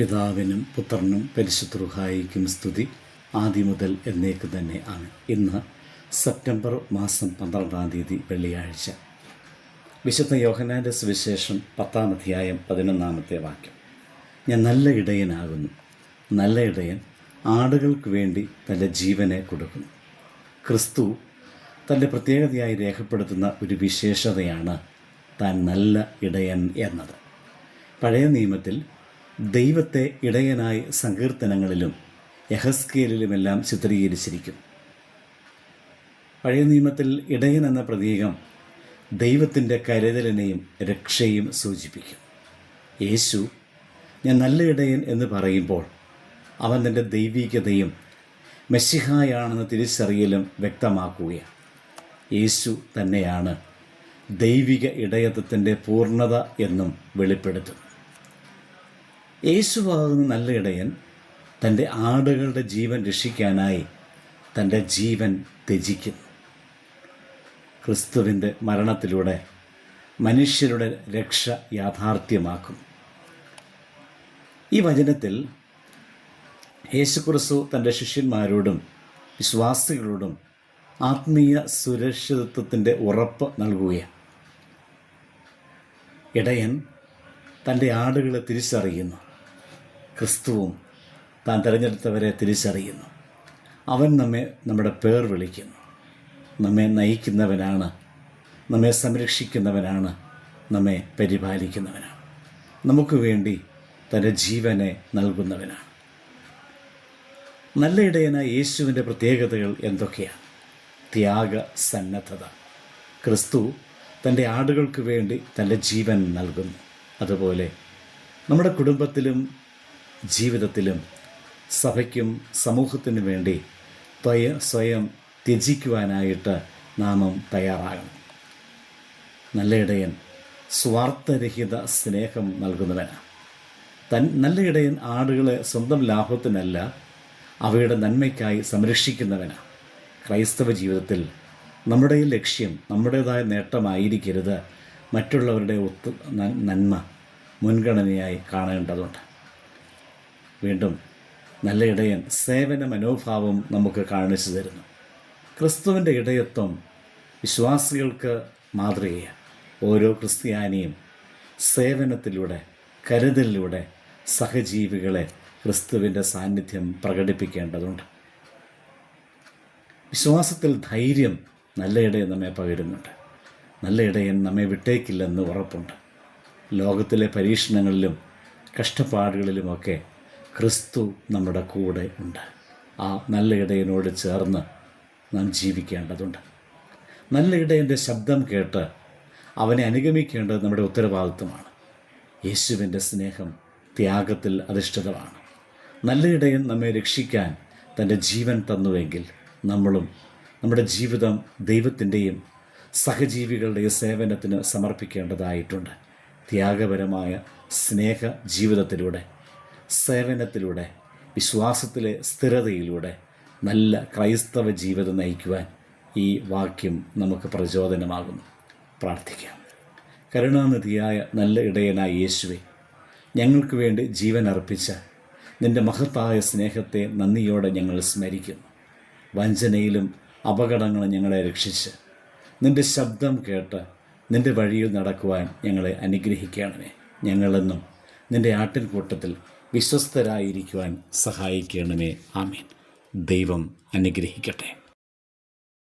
പിതാവിനും പുത്രനും പരിശുദ്ധൃഹായിക്കും സ്തുതി. ആദ്യം മുതൽ എന്നേക്ക് തന്നെ ആണ്. ഇന്ന് സെപ്റ്റംബർ മാസം പന്ത്രണ്ടാം തീയതി വെള്ളിയാഴ്ച. വിശുദ്ധ യോഹനാന്റെ സുവിശേഷം പത്താം അധ്യായം പതിനൊന്നാമത്തെ വാക്യം. ഞാൻ നല്ല ഇടയനാകുന്നു. നല്ല ഇടയൻ ആടുകൾക്ക് വേണ്ടി തന്റെ ജീവനെ കൊടുക്കുന്നു. ക്രിസ്തു തന്റെ പ്രത്യേകതയായി രേഖപ്പെടുത്തുന്ന ഒരു വിശേഷതയാണ് താൻ നല്ല ഇടയൻ എന്നത്. പഴയ നിയമത്തിൽ ദൈവത്തെ ഇടയനായി സങ്കീർത്തനങ്ങളിലും യഹസ്കേലിലുമെല്ലാം ചിത്രീകരിച്ചിരിക്കും. പഴയ നിയമത്തിൽ ഇടയൻ എന്ന പ്രതീകം ദൈവത്തിന്റെ കരുതലിനെയും രക്ഷയും സൂചിപ്പിക്കും. യേശു ഞാൻ നല്ല ഇടയൻ എന്ന് പറയുമ്പോൾ അവൻ തന്റെ ദൈവികതയും മെസ്സിഹായാണെന്ന് തിരിച്ചറിയലും വ്യക്തമാക്കുകയാണ്. യേശു തന്നെയാണ് ദൈവിക ഇടയത്വത്തിന്റെ പൂർണത എന്നും വെളിപ്പെടുത്തുന്നു യേശുവാകുന്ന നല്ല ഇടയൻ തന്റെ ആടുകളുടെ ജീവൻ രക്ഷിക്കാനായി തന്റെ ജീവൻ ത്യജിക്കുന്നു. ക്രിസ്തുവിന്റെ മരണത്തിലൂടെ മനുഷ്യരുടെ രക്ഷ യാഥാർത്ഥ്യമാക്കും ഈ വചനത്തിൽ യേശുക്രിസ്തു തന്റെ ശിഷ്യന്മാരോടും വിശ്വാസികളോടും ആത്മീയ സുരക്ഷിതത്വത്തിന്റെ ഉറപ്പ് നൽകുകയാണ്. ഇടയൻ തന്റെ ആടുകളെ തിരിച്ചറിയുന്നു. ക്രിസ്തുവും താൻ തിരഞ്ഞെടുത്തവരെ തിരിച്ചറിയുന്നു. അവൻ നമ്മെ നമ്മുടെ പേർ വിളിക്കുന്നു. നമ്മെ നയിക്കുന്നവനാണ്. നമ്മെ സംരക്ഷിക്കുന്നവനാണ്. നമ്മെ പരിപാലിക്കുന്നവനാണ്. നമുക്ക് വേണ്ടി തന്റെ ജീവനെ നൽകുന്നവനാണ്. നല്ല ഇടയനായ യേശുവിന്റെ പ്രത്യേകതകൾ എന്തൊക്കെയാണ്? ത്യാഗ സന്നദ്ധത. ക്രിസ്തു തന്റെ ആടുകൾക്ക് വേണ്ടി തന്റെ ജീവൻ നൽകുന്നു. അതുപോലെ നമ്മുടെ കുടുംബത്തിലും ജീവിതത്തിലും സഭയ്ക്കും സമൂഹത്തിനു വേണ്ടി ത്വയ സ്വയം ത്യജിക്കുവാനായിട്ട് നാമം തയ്യാറാകണം. നല്ല ഇടയൻ സ്വാർത്ഥരഹിത സ്നേഹം നൽകുന്നവനാണ് തൻ നല്ല ഇടയൻ ആടുകളെ സ്വന്തം ലാഭത്തിനല്ല അവയുടെ നന്മയ്ക്കായി സംരക്ഷിക്കുന്നവനാണ് ക്രൈസ്തവ ജീവിതത്തിൽ നമ്മുടെ ലക്ഷ്യം നമ്മുടേതായ നേട്ടമായിരിക്കരുത് മറ്റുള്ളവരുടെ ഒത്തു നന്മ മുൻഗണനയായി കാണേണ്ടതുണ്ട്. വീണ്ടും നല്ല ഇടയൻ സേവന മനോഭാവം നമുക്ക് കാണിച്ചു തരുന്നു. ക്രിസ്തുവിന്റെ ഇടയത്വം വിശ്വാസികൾക്ക് മാതൃകയാണ്. ഓരോ ക്രിസ്ത്യാനിയും സേവനത്തിലൂടെ കരുതലിലൂടെ സഹജീവികളെ ക്രിസ്തുവിന്റെ സാന്നിധ്യം പ്രകടിപ്പിക്കേണ്ടതുണ്ട്. വിശ്വാസത്തിൽ ധൈര്യം നല്ല ഇടയൻ നമ്മെ പകരുന്നുണ്ട്. നല്ല ഇടയൻ നമ്മെ വിട്ടേക്കില്ലെന്ന് ഉറപ്പുണ്ട്. ലോകത്തിലെ പരീക്ഷണങ്ങളിലും കഷ്ടപ്പാടുകളിലുമൊക്കെ ക്രിസ്തു നമ്മുടെ കൂടെ ഉണ്ട്. ആ നല്ല ഇടയനോട് ചേർന്ന് നാം ജീവിക്കേണ്ടതുണ്ട്. നല്ല ഇടയന്റെ ശബ്ദം കേട്ട് അവനെ അനുഗമിക്കേണ്ടത് നമ്മുടെ ഉത്തരവാദിത്വമാണ്. യേശുവിന്റെ സ്നേഹം ത്യാഗത്തിൽ അധിഷ്ഠിതമാണ്. നല്ല ഇടയൻ നമ്മെ രക്ഷിക്കാൻ തന്റെ ജീവൻ തന്നുവെങ്കിൽ നമ്മളും നമ്മുടെ ജീവിതം ദൈവത്തിന്റെയും സഹജീവികളുടെയും സേവനത്തിന് സമർപ്പിക്കേണ്ടതായിട്ടുണ്ട്. ത്യാഗപരമായ സ്നേഹ ജീവിതത്തിലൂടെ സേവനത്തിലൂടെ വിശ്വാസത്തിലെ സ്ഥിരതയിലൂടെ നല്ല ക്രൈസ്തവ ജീവിതം നയിക്കുവാൻ ഈ വാക്യം നമുക്ക് പ്രചോദനമാകുന്നു. പ്രാർത്ഥിക്കാം. കരുണാനിധിയായ നല്ല ഇടയനായ യേശുവെ ഞങ്ങൾക്ക് വേണ്ടി ജീവൻ അർപ്പിച്ച നിന്റെ മഹത്തായ സ്നേഹത്തെ നന്ദിയോടെ ഞങ്ങൾ സ്മരിക്കുന്നു. വഞ്ചനയിലും അപകടങ്ങളും ഞങ്ങളെ രക്ഷിച്ച് നിന്റെ ശബ്ദം കേട്ട് നിന്റെ വഴിയിൽ നടക്കുവാൻ ഞങ്ങളെ അനുഗ്രഹിക്കണമേ. ഞങ്ങളെന്നും നിന്റെ ആട്ടിൻകൂട്ടത്തിൽ വിശ്വസ്തരായിരിക്കുവാൻ സഹായിക്കണമേ. ആമീൻ. ദൈവം അനുഗ്രഹിക്കട്ടെ.